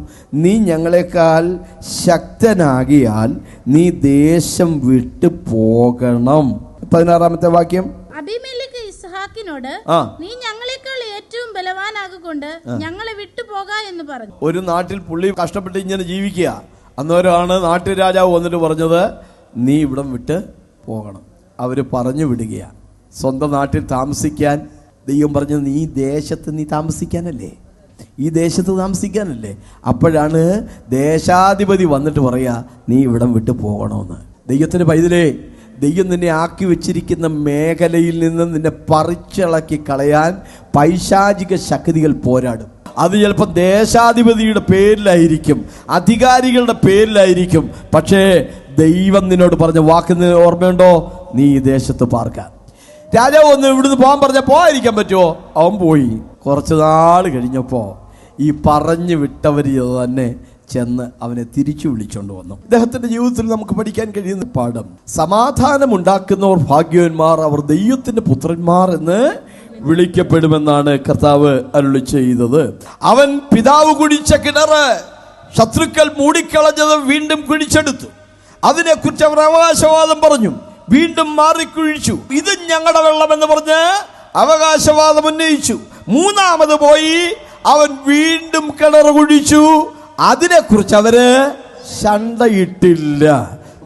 നീ ഞങ്ങളെക്കാൾ ശക്തനാകിയാൽ നീ ദേശം വിട്ടു പോകണം. പതിനാറാമത്തെ വാക്യം. ഇസഹാക്കിനോട് നീ ബലവാനാകൊണ്ട് ഞങ്ങളെ വിട്ടുപോക എന്ന് പറഞ്ഞു. ഒരു നാട്ടിൽ പുള്ളി കഷ്ടപ്പെട്ട് ഇങ്ങനെ ജീവിക്കുക. അന്നേരമാണ് നാട്ടുരാജാവ് വന്നിട്ട് പറഞ്ഞത് നീ ഇവിടം വിട്ട് പോകണം. അവർ പറഞ്ഞു വിടുകയാണ് സ്വന്തം നാട്ടിൽ താമസിക്കാൻ ദൈവം പറഞ്ഞു നീ ദേശത്ത് നീ താമസിക്കാനല്ലേ? ഈ ദേശത്ത് താമസിക്കാനല്ലേ? അപ്പോഴാണ് ദേശാധിപതി വന്നിട്ട് പറയുക നീ ഇവിടം വിട്ട് പോകണമെന്ന്. ദൈവത്തിന് പൈതലേ ദൈവം നിന്നെ ആക്കി വെച്ചിരിക്കുന്ന മേഖലയിൽ നിന്ന് നിന്നെ പറിച്ചിളക്കി കളയാൻ പൈശാചിക ശക്തികൾ പോരാടും. അത് ചിലപ്പോൾ ദേശാധിപതിയുടെ പേരിലായിരിക്കും അധികാരികളുടെ പേരിലായിരിക്കും. പക്ഷേ ദൈവം നിന്നോട് പറഞ്ഞ വാക്ക് ഓർമ്മയുണ്ടോ? നീ ഈ ദേശത്ത് പാർക്കാൻ രാജാവ് ഒന്ന് ഇവിടുന്ന് പോകാൻ പറഞ്ഞ പോകാതിരിക്കാൻ പറ്റുമോ? അവൻ പോയി. കുറച്ച് നാൾ കഴിഞ്ഞപ്പോൾ ഈ പറഞ്ഞു വിട്ടവർ തന്നെ ചെന്ന് അവനെ തിരിച്ചു വിളിച്ചുകൊണ്ട് വന്നു. ഇദ്ദേഹത്തിന്റെ ജീവിതത്തിൽ നമുക്ക് പഠിക്കാൻ കഴിയുന്ന പാഠം. സമാധാനം ഉണ്ടാക്കുന്നവർ ഭാഗ്യവന്മാർ അവർ ദൈവത്തിന്റെ പുത്രന്മാർ എന്ന് വിളിക്കപ്പെടുമെന്നാണ് കർത്താവ് അരുളി ചെയ്തത്. അവൻ പിതാവ് കുടിച്ച കിണറ് ശത്രുക്കൾ മൂടിക്കളഞ്ഞത് വീണ്ടും കുഴിച്ചെടുത്തു. അതിനെക്കുറിച്ച് അവർ അവകാശവാദം പറഞ്ഞു. വീണ്ടും മാറി കുഴിച്ചു ഇത് ഞങ്ങളുടെ വെള്ളം എന്ന് പറഞ്ഞ് അവകാശവാദം ഉന്നയിച്ചു. മൂന്നാമത് പോയി അവൻ വീണ്ടും കിണർ കുഴിച്ചു. അതിനെക്കുറിച്ച് അവർ ശണ്ടയിട്ടില്ല.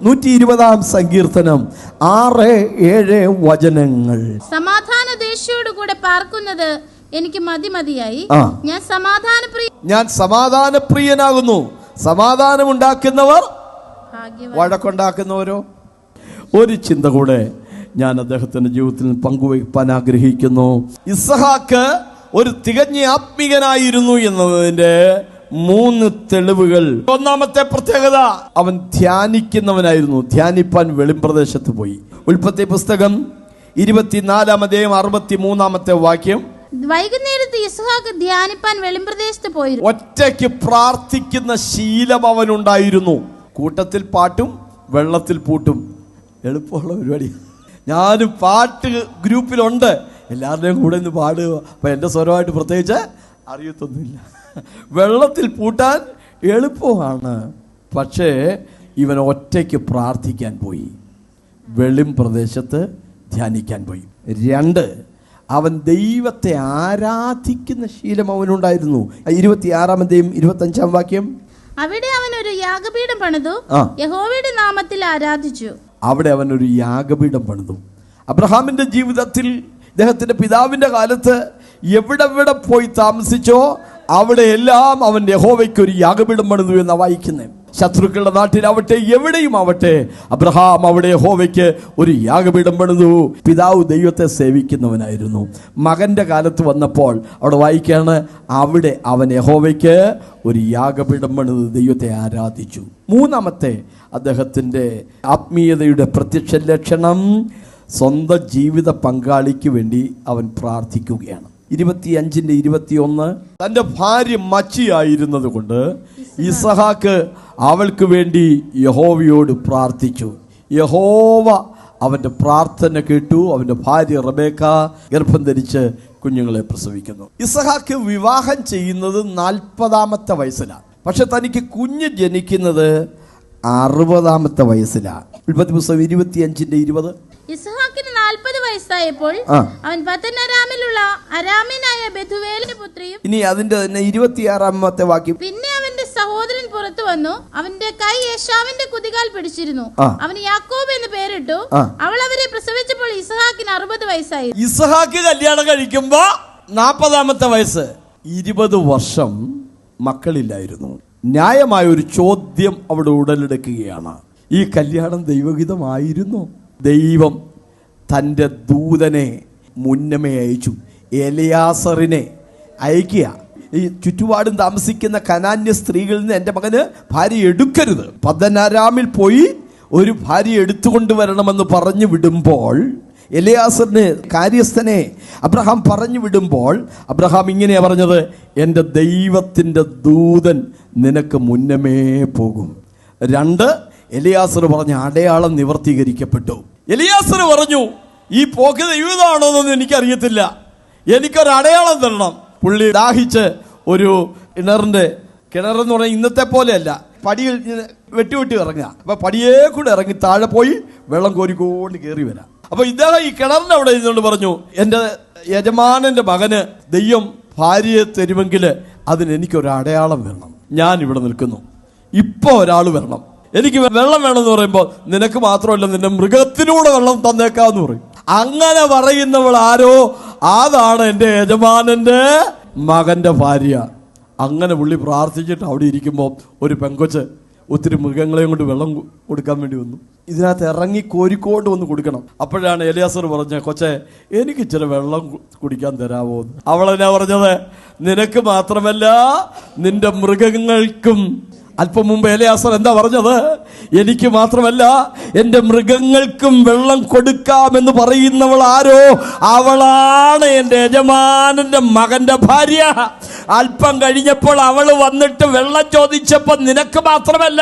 നൂറ്റി ഇരുപതാം സങ്കീർത്തനം ആറ് ഏഴ് വചനങ്ങൾ. സമാധാന ദേശയോട് കൂടെ പാർക്കുന്നത് എനിക്ക് മതി മതിയായി ഞാൻ സമാധാന ഞാൻ സമാധാനപ്രിയനാകുന്നു. സമാധാനം ഉണ്ടാക്കുന്നവർ വഴക്കുണ്ടാക്കുന്നവരോ? ഒരു ചിന്ത കൂടെ ഞാൻ അദ്ദേഹത്തിന്റെ ജീവിതത്തിൽ പങ്കുവയ്ക്കാൻ ആഗ്രഹിക്കുന്നു. ഇസഹാക്ക് ഒരു തികഞ്ഞ ആത്മീകനായിരുന്നു എന്നതിന്റെ മൂന്ന് തെളിവുകൾ. ഒന്നാമത്തെ പ്രത്യേകത അവൻ ധ്യാനിക്കുന്നവനായിരുന്നു. ധ്യാനിപ്പാൻ വെളിമ്പ്രദേശത്ത് പോയി. ഉൽപ്പത്തി പുസ്തകം ഇരുപത്തിനാലാം അധ്യായം അറുപത്തി മൂന്നാമത്തെ വാക്യം. വൈകുന്നേരത്ത് ഇസ്ഹാക്ക് ധ്യാനിപ്പാൻ വെളിമ്പ്രദേശത്ത് പോയി ഒറ്റയ്ക്ക് പ്രാർത്ഥിക്കുന്ന ശീലം അവനുണ്ടായിരുന്നു. കൂട്ടത്തിൽ പാട്ടും വെള്ളത്തിൽ പൂട്ടും. എളുപ്പമുള്ള പരിപാടി. ഞാനും പാട്ട് ഗ്രൂപ്പിലുണ്ട്. എല്ലാവരുടെയും കൂടെ ഇന്ന് പാടുക. അപ്പം എന്റെ സ്വരമായിട്ട് പ്രത്യേകിച്ച് അറിയത്തൊന്നുമില്ല. വെള്ളത്തിൽ പൂട്ടാൻ എളുപ്പമാണ്. പക്ഷേ ഇവൻ ഒറ്റയ്ക്ക് പ്രാർത്ഥിക്കാൻ പോയി. വെളിം പ്രദേശത്ത് ധ്യാനിക്കാൻ പോയി. രണ്ട് അവൻ ദൈവത്തെ ആരാധിക്കുന്ന ശീലം അവനുണ്ടായിരുന്നു. ഇരുപത്തിയാറാമത്തെയും ഇരുപത്തഞ്ചാം വാക്യം. അവിടെ അവൻ ഒരു യാഗപീഠം പണിതു. യഹോവയുടെ നാമത്തിൽ ആരാധിച്ചു. അവിടെ അവൻ ഒരു യാഗപീഠം പണിതു. അബ്രഹാമിന്റെ ജീവിതത്തിൽ ഇദ്ദേഹത്തിന്റെ പിതാവിന്റെ കാലത്ത് എവിടെവിടെ എവിടെ പോയി താമസിച്ചോ അവിടെ എല്ലാം അവൻ യഹോവയ്ക്ക് ഒരു യാഗപീഠം പണിതു എന്നാ വായിക്കുന്നത് ശത്രുക്കളുടെ നാട്ടിലാവട്ടെ എവിടെയും ആവട്ടെ അബ്രഹാം അവിടെ ഹോവയ്ക്ക് ഒരു യാഗപീഠം പണിതു പിതാവ് ദൈവത്തെ സേവിക്കുന്നവനായിരുന്നു. മകന്റെ കാലത്ത് വന്നപ്പോൾ അവിടെ വായിക്കാണ് അവിടെ അവൻ യഹോവയ്ക്ക് ഒരു യാഗപീഠം പണിത് ദൈവത്തെ ആരാധിച്ചു. മൂന്നാമത്തെ അദ്ദേഹത്തിന്റെ ആത്മീയതയുടെ പ്രത്യക്ഷ ലക്ഷണം സ്വന്തം ജീവിത പങ്കാളിക്ക് വേണ്ടി അവൻ പ്രാർത്ഥിക്കുകയാണ്. ഇരുപത്തിയഞ്ചിന്റെ ഇരുപത്തിയൊന്ന്. തന്റെ ഭാര്യ മച്ചിയായിരുന്നത് കൊണ്ട് ഇസഹാക്ക് അവൾക്ക് വേണ്ടി യഹോവയോട് പ്രാർത്ഥിച്ചു. യഹോവ അവന്റെ പ്രാർത്ഥന കേട്ടു. അവന്റെ ഭാര്യ റബേക്ക ഗർഭം ധരിച്ച് കുഞ്ഞുങ്ങളെ പ്രസവിക്കുന്നു. ഇസഹാക്ക് വിവാഹം ചെയ്യുന്നത് നാൽപ്പതാമത്തെ വയസ്സിലാണ് പക്ഷെ തനിക്ക് കുഞ്ഞ് ജനിക്കുന്നത് അറുപതാമത്തെ വയസ്സിലാണ് ഉൽപ്പത്തി പുസ്തകം ഇരുപത്തിയഞ്ചിന്റെ ഇരുപത്. ഇസ്ഹാക്കിന് നാൽപ്പത് വയസ്സായപ്പോൾ അവൻ പത്തനരാമിലുള്ള അരാമിനായ ബെഥുവേലിന്റെ പുത്രിയും ഇനി അതിന്റെ തന്നെ ഇരുപത്തിയാറാമത്തെ വാക്യം. പിന്നെ അവന്റെ സഹോദരൻ പുറത്തു വന്നു. അവന്റെ കൈ യേശാവിന്റെ കുതികാൽ പിടിച്ചിരുന്നു. അവന് യാക്കോബ് എന്ന് പേരിട്ടു. അവൾ അവരെ പ്രസവിച്ചപ്പോൾ ഇസഹാക്കിന് അറുപത് വയസ്സായി. ഇസഹാക്ക് കല്യാണം കഴിക്കുമ്പോ നാൽപ്പതാമത്തെ വയസ്സ്. ഇരുപത് വർഷം മക്കളില്ലായിരുന്നു. ന്യായമായ ഒരു ചോദ്യം അവിടെ ഉടലെടുക്കുകയാണ്. ഈ കല്യാണം ദൈവഹിതമായിരുന്നു. ദൈവം തന്റെ ദൂതനെ മുന്നമേ അയച്ചു. എലിയാസറിനെ അയക്കുക. ഈ ചുറ്റുപാടും താമസിക്കുന്ന കനാന്യ സ്ത്രീകളിൽ നിന്ന് എന്റെ മകന് ഭാര്യ എടുക്കരുത്. പതനാരാമിൽ പോയി ഒരു ഭാര്യ എടുത്തുകൊണ്ട് വരണമെന്ന് പറഞ്ഞു വിടുമ്പോൾ എലിയാസറിന് കാര്യസ്ഥനെ അബ്രഹാം പറഞ്ഞു വിടുമ്പോൾ അബ്രഹാം ഇങ്ങനെയാണ് പറഞ്ഞത് എന്റെ ദൈവത്തിന്റെ ദൂതൻ നിനക്ക് മുന്നമേ പോകും. രണ്ട് എലിയാസർ പറഞ്ഞ അടയാളം നിവർത്തീകരിക്കപ്പെട്ടു. എലിയാസർ പറഞ്ഞു ഈ പോക്ക് ദൈവതാണോ എന്നൊന്നും എനിക്കറിയത്തില്ല. എനിക്കൊരു അടയാളം തരണം. പുള്ളി ദാഹിച്ച് ഒരു കിണറിന്റെ കിണറെന്ന് പറഞ്ഞാൽ ഇന്നത്തെ പോലെയല്ല. പടിയിൽ വെട്ടി വെട്ടി ഇറങ്ങുക. അപ്പൊ പടിയേ കൂടെ ഇറങ്ങി താഴെ പോയി വെള്ളം കോരിക്കൊണ്ട് കയറി വരാം. അപ്പൊ ഇദ്ദേഹം ഈ കിണറിന്റെ അവിടെ ഇരുന്നുകൊണ്ട് പറഞ്ഞു എന്റെ യജമാനന്റെ മകന് ദെയ്യം ഭാര്യയെ തരുമെങ്കിൽ അതിന് എനിക്കൊരു അടയാളം വരണം. ഞാൻ ഇവിടെ നിൽക്കുന്നു. ഇപ്പൊ ഒരാൾ വരണം. എനിക്ക് വെള്ളം വേണമെന്ന് പറയുമ്പോൾ നിനക്ക് മാത്രമല്ല നിന്റെ മൃഗത്തിനൂടെ വെള്ളം തന്നേക്കാന്ന് പറയും. അങ്ങനെ പറയുന്നവൾ ആരോ? അതാണ് എന്റെ യജമാനന്റെ മകന്റെ ഭാര്യ. അങ്ങനെ പുള്ളി പ്രാർത്ഥിച്ചിട്ട് അവിടെ ഇരിക്കുമ്പോൾ ഒരു പെങ്കൊച്ച് ഒത്തിരി മൃഗങ്ങളെയും കൊണ്ട് വെള്ളം കൊടുക്കാൻ വേണ്ടി വന്നു. ഇതിനകത്ത് ഇറങ്ങി കോരിക്കോട്ട് വന്ന് കൊടുക്കണം. അപ്പോഴാണ് എലിയാസർ പറഞ്ഞ കൊച്ചെ എനിക്ക് ഇച്ചിരി വെള്ളം കുടിക്കാൻ തരാമോ അവളെന്നാ പറഞ്ഞത് നിനക്ക് മാത്രമല്ല നിന്റെ മൃഗങ്ങൾക്കും അല്പം മുമ്പ് എലയാസർ എന്താ പറഞ്ഞത്? എനിക്ക് മാത്രമല്ല എന്റെ മൃഗങ്ങൾക്കും വെള്ളം കൊടുക്കാമെന്ന് പറയുന്നവൾ ആരോ? അവളാണ് എന്റെ യജമാനന്റെ മകന്റെ ഭാര്യ. അല്പം കഴിഞ്ഞപ്പോൾ അവൾ വന്നിട്ട് വെള്ളം ചോദിച്ചപ്പോൾ നിനക്ക് മാത്രമല്ല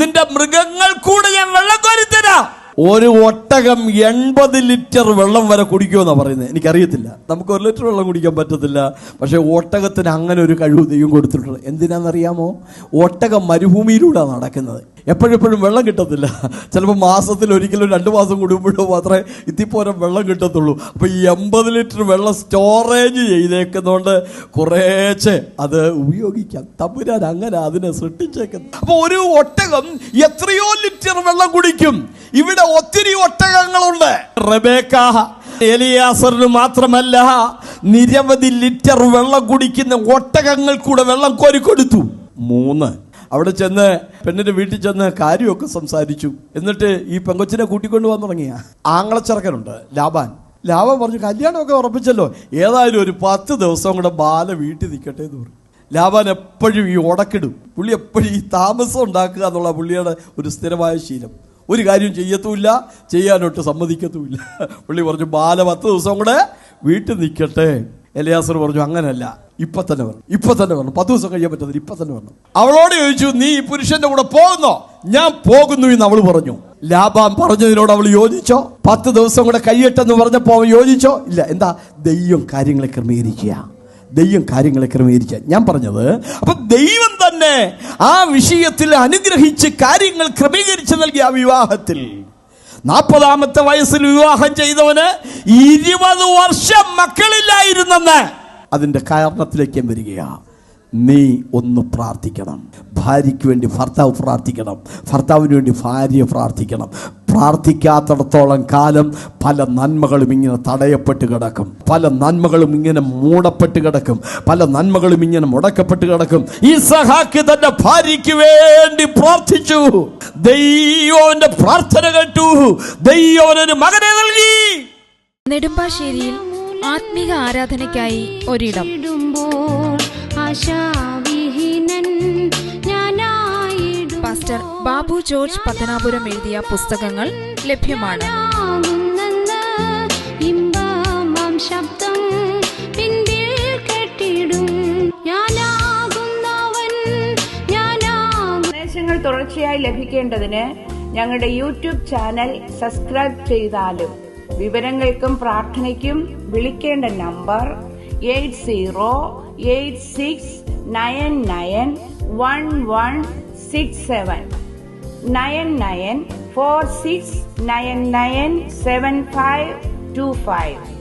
നിന്റെ മൃഗങ്ങൾ കൂടെ ഞാൻ വെള്ളം കോരിത്തരാം. ഒരു ഒട്ടകം എൺപത് ലിറ്റർ വെള്ളം വരെ കുടിക്കുമെന്നാണ് പറയുന്നത്. എനിക്കറിയത്തില്ല. നമുക്ക് ഒരു ലിറ്റർ വെള്ളം കുടിക്കാൻ പറ്റത്തില്ല. പക്ഷേ ഒട്ടകത്തിന് അങ്ങനെ ഒരു കഴിവ് ദൈവം കൊടുത്തിട്ടുണ്ട്. എന്തിനാണെന്നറിയാമോ ഒട്ടകം മരുഭൂമിയിലൂടെ നടക്കുന്നത്. എപ്പോഴെപ്പോഴും വെള്ളം കിട്ടത്തില്ല. ചിലപ്പോൾ മാസത്തിൽ ഒരിക്കലും രണ്ട് മാസം കൂടുമ്പോഴോ മാത്രമേ ഇത്തിപ്പോരം വെള്ളം കിട്ടത്തുള്ളൂ. അപ്പോൾ ഈ എൺപത് ലിറ്റർ വെള്ളം സ്റ്റോറേജ് ചെയ്തേക്കുന്നതുകൊണ്ട് കുറേശ്ശെ അത് ഉപയോഗിക്കാം. തമ്പുരാൻ അങ്ങനെ അതിനെ സൃഷ്ടിച്ചേക്കുന്നത് അപ്പോൾ ഒരു ഒട്ടകം എത്രയോ ലിറ്റർ വെള്ളം കുടിക്കും. ഇവിടെ ഒത്തിരി ഒട്ടകങ്ങളുണ്ട്. റബേക്ക എലിയാസറിന് മാത്രമല്ല നിരവധി ലിറ്റർ വെള്ളം കുടിക്കുന്ന ഒട്ടകങ്ങൾ കൂടെ വെള്ളം കോരിക്കൊടുത്തു മൂന്ന്. അവിടെ ചെന്ന് പെണ്ണിന്റെ വീട്ടിൽ ചെന്ന് കാര്യമൊക്കെ സംസാരിച്ചു. എന്നിട്ട് ഈ പെങ്കൊച്ചിനെ കൂട്ടിക്കൊണ്ട് വന്നു തുടങ്ങിയ. ആങ്ങളച്ചെറുക്കനുണ്ട് ലാബാൻ. ലാഭം പറഞ്ഞു കല്യാണമൊക്കെ ഉറപ്പിച്ചല്ലോ. ഏതായാലും ഒരു പത്ത് ദിവസം കൂടെ ബാല വീട്ടിൽ നിൽക്കട്ടെ എന്ന് പറഞ്ഞു. ലാബാൻ എപ്പോഴും ഈ ഉടക്കിടും. പുള്ളി എപ്പോഴും ഈ താമസം ഉണ്ടാക്കുക എന്നുള്ള പുള്ളിയുടെ ഒരു സ്ഥിരമായ ശീലം. ഒരു കാര്യം ചെയ്യത്തുമില്ല ചെയ്യാനൊട്ട് സമ്മതിക്കത്തുമില്ല. പുള്ളി പറഞ്ഞു ബാല പത്ത് ദിവസം കൂടെ വീട്ടിൽ നിൽക്കട്ടെ. എലയാസർ പറഞ്ഞു അങ്ങനല്ല ഇപ്പൊ തന്നെ പറഞ്ഞു ഇപ്പൊ തന്നെ പറഞ്ഞു പത്ത് ദിവസം കഴിയാൻ പറ്റത്തില്ല ഇപ്പൊ തന്നെ പറഞ്ഞു അവളോട് ചോദിച്ചു നീ ഈ പുരുഷന്റെ കൂടെ പോകുന്നോ? ഞാൻ പോകുന്നു എന്ന് അവൾ പറഞ്ഞു. ലാഭാൻ പറഞ്ഞതിനോട് അവൾ യോജിച്ചോ? പത്ത് ദിവസം കൂടെ കഴിയട്ടെന്ന് പറഞ്ഞപ്പോ അവൻ യോജിച്ചോ? ഇല്ല എന്താ ദൈവം കാര്യങ്ങളെ ക്രമീകരിക്കുക. ദൈവം കാര്യങ്ങളെ ക്രമീകരിക്കാൻ. ഞാൻ പറഞ്ഞത് അപ്പൊ ദൈവം തന്നെ ആ വിഷയത്തിൽ അനുഗ്രഹിച്ച് കാര്യങ്ങൾ ക്രമീകരിച്ച് നൽകിയ ആ വിവാഹത്തിൽ. നാൽപ്പതാമത്തെ വയസ്സിൽ വിവാഹം ചെയ്തവന് ഇരുപത് വർഷം മക്കളില്ലായിരുന്നെന്ന് അതിന്റെ കാരണത്തിലേക്ക് വരികയാ. നീ ഒന്ന് പ്രാർത്ഥിക്കണം. ഭാര്യയ്ക്ക് വേണ്ടി ഭർത്താവ് പ്രാർത്ഥിക്കണം. ഭർത്താവിന് വേണ്ടി ഭാര്യ പ്രാർത്ഥിക്കണം. പ്രാർത്ഥിക്കാത്തിടത്തോളം കാലം പല നന്മകളും ഇങ്ങനെ തടയപ്പെട്ട് കിടക്കും. പല നന്മകളും ഇങ്ങനെ മൂടപ്പെട്ട് കിടക്കും. പല നന്മകളും ഇങ്ങനെ മുടക്കപ്പെട്ട് കിടക്കും. ഈ സഹാക്ക് തന്റെ ഭാര്യയ്ക്ക് വേണ്ടി പ്രാർത്ഥിച്ചു. ദൈവന്റെ പ്രാർത്ഥന കേട്ടു. ദൈവനൊരു മകനെ നൽകി. നെടുമ്പാശ്ശേരിയിൽ ആത്മീക ആരാധനയ്ക്കായി ഒരിടം. ഇടുമ്പോൾ ആശാവിഹീനൻ പാസ്റ്റർ ബാബു ജോർജ് പത്തനാപുരം എഴുതിയ പുസ്തകങ്ങൾ ലഭ്യമാണ്. ശബ്ദം കെട്ടിടും തുടർച്ചയായി ലഭിക്കേണ്ടതിന് ഞങ്ങളുടെ യൂട്യൂബ് ചാനൽ സബ്സ്ക്രൈബ് ചെയ്താലും വിവരങ്ങൾക്കും പ്രാർത്ഥനയ്ക്കും വിളിക്കേണ്ട number eight zero eight six nine nine one one six seven nine nine four six nine nine seven five two five.